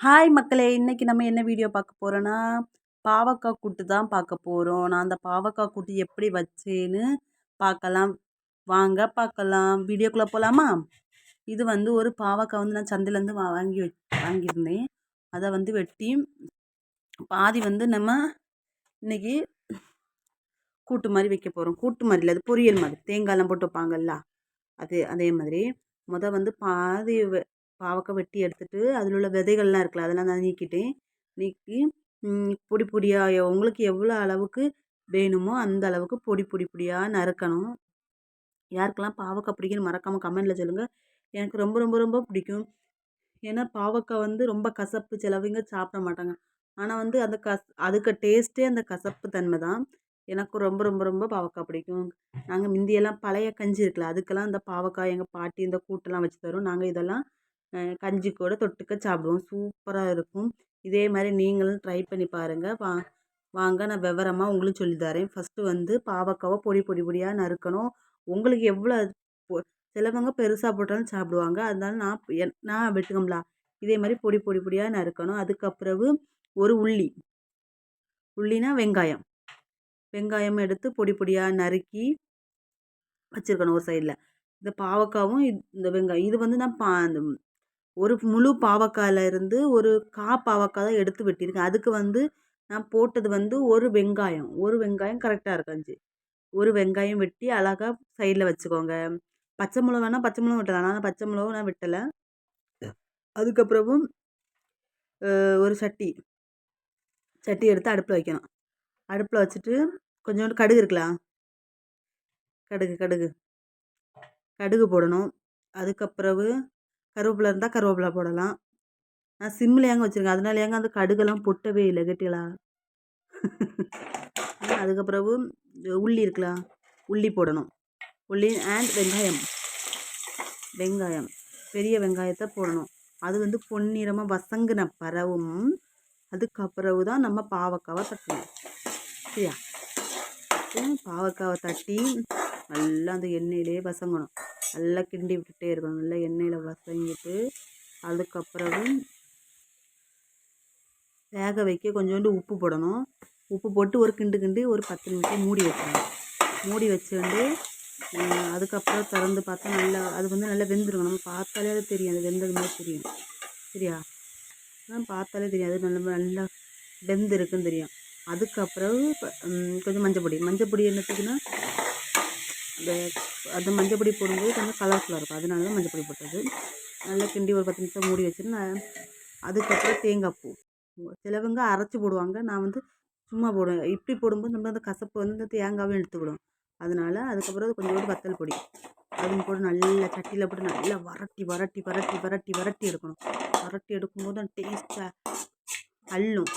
Hi மக்களே இன்றைக்கி நம்ம என்ன வீடியோ பார்க்க போகிறோன்னா பாவக்காய் கூட்டு தான் பார்க்க போகிறோம் நான் அந்த பாவக்காய் கூட்டு எப்படி வச்சேன்னு பார்க்கலாம். வாங்க பார்க்கலாம். வீடியோக்குள்ளே போகலாமா இது வந்து ஒரு பாவக்காய் வந்து நான் சந்தையிலேருந்து வா வாங்கி வாங்கியிருந்தேன். அதை வந்து வெட்டி பாதி வந்து நம்ம இன்றைக்கி கூட்டு மாதிரி வைக்க போகிறோம் கூட்டு மாதிரி இல்லை அது பொரியல் மாதிரி. தேங்காயெலாம் போட்டு வைப்பாங்கல்ல அது அதே மாதிரி. முத வந்து பாதி பாவக்காய் வெட்டி எடுத்துட்டு அதில் உள்ள விதைகள்லாம் இருக்குல்ல அதெல்லாம் நான் நீக்கிட்டேன் நீக்கி பொடி பொடியாக உங்களுக்கு எவ்வளோ அளவுக்கு வேணுமோ அந்த அளவுக்கு பொடி பொடி பொடியாக நறுக்கணும். யாருக்கெல்லாம் பாவக்காய் பிடிக்குன்னு மறக்காமல் கமெண்டில் சொல்லுங்கள் எனக்கு ரொம்ப ரொம்ப ரொம்ப பிடிக்கும். ஏன்னா பாவக்காய் வந்து ரொம்ப கசப்பு சிலவங்க சாப்பிட மாட்டாங்க. ஆனால் வந்து அந்த கஸ் அதுக்கு டேஸ்ட்டே அந்த கசப்பு தன்மை தான். எனக்கு ரொம்ப ரொம்ப ரொம்ப பாவக்காய் பிடிக்கும். நாங்கள் முந்தியெல்லாம் பழைய கஞ்சி இருக்குல்ல அதுக்கெல்லாம் இந்த பாவக்காய் எங்கள் பாட்டி இந்த கூட்டெல்லாம் வச்சு தரும். நாங்கள் இதெல்லாம் கஞ்சி கூட தொட்டுக்க சாப்பிடுவோம். சூப்பராக இருக்கும். இதே மாதிரி நீங்களும் ட்ரை பண்ணி பாருங்கள் வா வாங்க நான் விவரமாக உங்களுக்கு சொல்லி தரேன். ஃபஸ்ட்டு வந்து பாவக்காவை பொடி பொடி பொடியாக நறுக்கணும். உங்களுக்கு எவ்வளோ சிலவங்க பெருசாக போட்டாலும் சாப்பிடுவாங்க. அதனால நான் என் நான் வெட்டுக்கம்லா. இதே மாதிரி பொடி பொடி பொடியாக நறுக்கணும். அதுக்கப்புறவு ஒரு உள்ளி. உள்ளினா வெங்காயம். வெங்காயம் எடுத்து பொடி பொடியாக நறுக்கி வச்சுருக்கணும் ஒரு சைடில் இந்த பாவக்காவும் இந்த வெங்காயம் இது வந்து நான் பா அந்த ஒரு முழு பாவக்காயில் இருந்து ஒரு கா பாவக்காய் தான் எடுத்து வெட்டியிருக்கேன். அதுக்கு வந்து நான் போட்டது வந்து ஒரு வெங்காயம். ஒரு வெங்காயம் கரெக்டாக இருக்காச்சு ஒரு வெங்காயம் வெட்டி அழகாக சைடில் வச்சுக்கோங்க. பச்சை மிளகானா பச்சை மிளகா வெட்டலாம். ஆனால் பச்சை மிளகும் நான் வெட்டலை. அதுக்கப்புறமும் ஒரு சட்டி. சட்டி எடுத்து அடுப்பில் வைக்கணும். அடுப்பில் வச்சுட்டு கொஞ்சோண்டு கடுகு இருக்கலாம் கடுகு கடுகு. கடுகு போடணும். அதுக்கப்புறவு கருவேப்பிலை இருந்தால் கருவேப்பிலை போடலாம். நான் சிம்மில் ஏங்க வச்சுருக்கேன். அதனால ஏங்க அந்த கடுகெல்லாம் பொட்டவே இல்லை கெட்டிகளா அதுக்கப்புறவு உள்ளி இருக்கலாம் உள்ளி போடணும். உள்ளி அண்ட் வெங்காயம். வெங்காயம். பெரிய வெங்காயத்தை போடணும். அது வந்து பொன்னிறமாக வசங்கின பறவும் அதுக்கப்புறவு தான் நம்ம பாவக்காவை தட்டணும். சரியா? பாவக்காவை தட்டி நல்லா அந்த எண்ணெயிலே வசங்கணும். நல்லா கிண்டி விட்டுட்டே இருக்கணும். நல்லா எண்ணெயில் வசங்கிட்டு அதுக்கப்புறம் வேக வைக்க கொஞ்சோண்டு உப்பு போடணும். உப்பு போட்டு ஒரு கிண்டு கிண்டு ஒரு பத்து நிமிஷம் மூடி வைக்கணும். மூடி வச்சுட்டு அதுக்கப்புறம் திறந்து பார்த்தா நல்லா அது வந்து நல்லா வெந்துருக்கும். நம்ம பார்த்தாலே அது தெரியும். அது வெந்தது மாதிரி தெரியும். சரியா? பார்த்தாலே தெரியும். அது நல்லா நல்லா வெந்திருக்குன்னு தெரியும். அதுக்கப்புறம் கொஞ்சம் மஞ்சள் பொடி மஞ்சள் பொடி என்னத்துக்குன்னா அந்த அந்த மஞ்சள் பொடி போடும்போது கொஞ்சம் கலர்ஃபுல்லாக இருக்கும். அதனால தான் மஞ்சள் பொடி போட்டது. நல்லா கிண்டி ஒரு பத்து நிமிஷம் மூடி வச்சுட்டு நான் அதுக்கப்புறம் தேங்காய் பூ. சிலவங்க அரைச்சி போடுவாங்க. நான் வந்து சும்மா போடுவேன். இப்படி போடும்போது நம்ம அந்த கசப்பு வந்து இந்த தேங்காவும் எடுத்துக்கிடும் அதனால் அதுக்கப்புறம் கொஞ்சோண்டு வத்தல் பொடி. அதுவும் போட்டு நல்லா சட்டியில் போட்டு நல்லா வரட்டி வரட்டி வரட்டி வரட்டி வரட்டி எடுக்கணும். வரட்டி எடுக்கும்போது அந்த டேஸ்ட்டாக அள்ளும்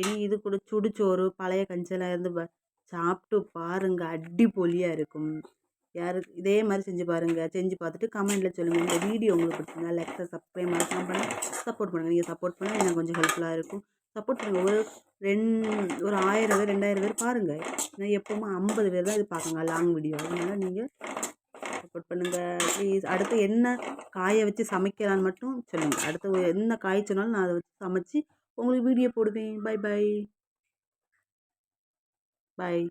இனி இது கூட சுடுச்சோறு பழைய கஞ்செல்லாம் இருந்து சாப்பிட்டு பாருங்கள் அடிப்பொலியாக இருக்கும். யாரு இதே மாதிரி செஞ்சு பாருங்கள் செஞ்சு பார்த்துட்டு கமெண்ட்டில் சொல்லுங்கள் இந்த வீடியோ உங்களுக்கு பிடிச்சிருந்தா லைக் சப்ஸ்கிரைப் மறக்காம பண்ணி சப்போர்ட் பண்ணுங்கள் நீங்கள் சப்போர்ட் பண்ணால் எனக்கு கொஞ்சம் ஹெல்ப்ஃபுல்லாக இருக்கும். சப்போர்ட் பண்ணுங்கள் ஒரு ரெண் ஒரு ஆயிரம் பேர் ரெண்டாயிரம் பேர் பாருங்கள் நான் எப்போவுமே ஐம்பது பேர் தான் இது பார்க்குங்க லாங் வீடியோ அதனால் நீங்கள் சப்போர்ட் பண்ணுங்கள் ப்ளீஸ் அடுத்து என்ன காயை வச்சு சமைக்கலான்னு மட்டும் சொல்லுங்கள் அடுத்து என்ன காய் சொன்னாலும் நான் அதை வச்சு சமைச்சி உங்களுக்கு வீடியோ போடுவேன். By bye bye